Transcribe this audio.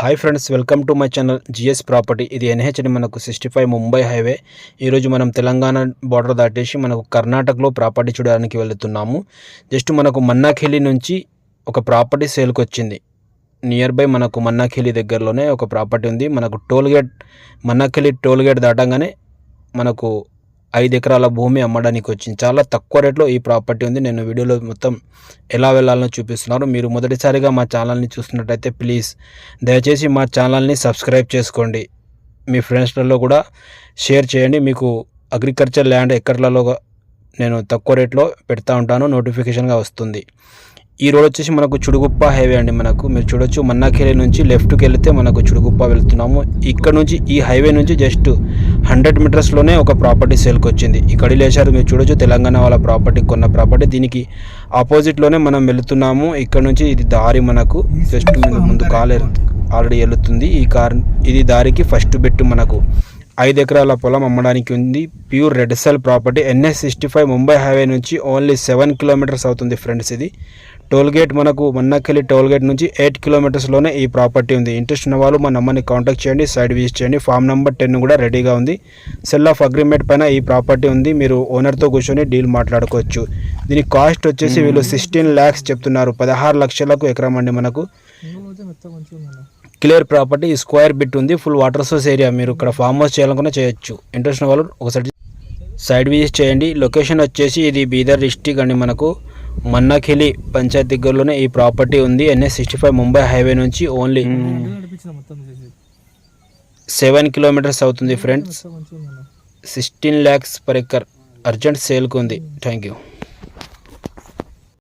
Hi friends welcome to my channel GS property ఇది NHD మనకు sixty five Mumbai highway ఈరోజు మనం తెలంగాణ బార్డర్ దాటేసి మనకు కర్ణాటకలో ప్రాపర్టీ చూడడానికి వెళుతున్నాము. జస్ట్ మనకు మన్నాఖేలి నుంచి ఒక ప్రాపర్టీ సేల్కి వచ్చింది. నియర్ బై మనకు మన్నాఖిలి దగ్గరలోనే ఒక ప్రాపర్టీ ఉంది. మనకు toll gate tollgate toll gate దాటంగానే మనకు ఐదు ఎకరాల భూమి అమ్మడానికి వచ్చింది. చాలా తక్కువ రేట్లో ఈ ప్రాపర్టీ ఉంది. నేను వీడియోలో మొత్తం ఎలా వెళ్ళాలనో చూపిస్తున్నారు. మీరు మొదటిసారిగా మా ఛానల్ని చూస్తున్నట్టయితే ప్లీజ్ దయచేసి మా ఛానల్ని సబ్స్క్రైబ్ చేసుకోండి. మీ ఫ్రెండ్స్లలో కూడా షేర్ చేయండి. మీకు అగ్రికల్చర్ ల్యాండ్ ఎకర్లలో నేను తక్కువ రేట్లో పెడతా ఉంటాను. నోటిఫికేషన్గా వస్తుంది. ఈ రోడ్ వచ్చేసి మనకు చుడుగుప్ప హైవే అండి మనకు. మీరు చూడొచ్చు. మన్నాఖేలి నుంచి లెఫ్ట్కి వెళితే మనకు చుడుగుప్ప వెళ్తున్నాము. ఇక్కడ నుంచి ఈ హైవే నుంచి జస్ట్ హండ్రెడ్ మీటర్స్లోనే ఒక ప్రాపర్టీ సేల్కి వచ్చింది ఇక్కడ లేచారు మీరు చూడొచ్చు తెలంగాణ వాళ్ళ ప్రాపర్టీ కొన్న ప్రాపర్టీ. దీనికి ఆపోజిట్లోనే మనం వెళుతున్నాము. ఇక్కడ నుంచి ఇది దారి మనకు జస్ట్ ముందు కాలేరు. ఆల్రెడీ వెళుతుంది. ఈ కార్ ఇది దారికి ఫస్ట్ బెట్టు మనకు. ఐదు ఎకరాల పొలం అమ్మడానికి ఉంది. Pure red soil property. NS sixty five Mumbai highway నుంచి ఓన్లీ సెవెన్ కిలోమీటర్స్ అవుతుంది ఫ్రెండ్స్ ఇది. టోల్ గేట్ మనకు మన్నకెళ్ళి టోల్ గేట్ నుంచి ఎయిట్ కిలోమీటర్స్లోనే ఈ ప్రాపర్టీ ఉంది. ఇంట్రెస్ట్ ఉన్న వాళ్ళు మా నెంబర్ని కాంటాక్ట్ చేయండి సైడ్ విజిట్ చేయండి. ఫామ్ నెంబర్ టెన్ కూడా రెడీగా ఉంది. సెల్ ఆఫ్ అగ్రిమెంట్ పైన ఈ ప్రాపర్టీ ఉంది. మీరు ఓనర్తో కూర్చొని డీల్ మాట్లాడుకోవచ్చు. దీని కాస్ట్ వచ్చేసి వీళ్ళు సిక్స్టీన్ ల్యాక్స్ చెప్తున్నారు. పదహారు లక్షలకు ఎకరం అండి మనకు. క్లియర్ ప్రాపర్టీ స్క్వేర్ బిట్ ఉంది ఫుల్ వాటర్ సోర్స్ ఏరియా. మీరు ఇక్కడ ఫామ్ హౌస్ చేయాలనుకున్నా చేయొచ్చు. ఇంట్రెస్ట్ వాళ్ళు ఒకసారి సైడ్ విజిట్ చేయండి. లొకేషన్ వచ్చేసి ఇది బీదర్ డిస్టిక్ అండి మనకు. మన్నాఖిలి పంచాయత్ దగ్గరలోనే ఈ ప్రాపర్టీ ఉంది. NS sixty five Mumbai highway నుంచి ఓన్లీ సెవెన్ కిలోమీటర్స్ అవుతుంది friends sixteen lakhs per acre. Urgent సేల్కి ఉంది. Thank you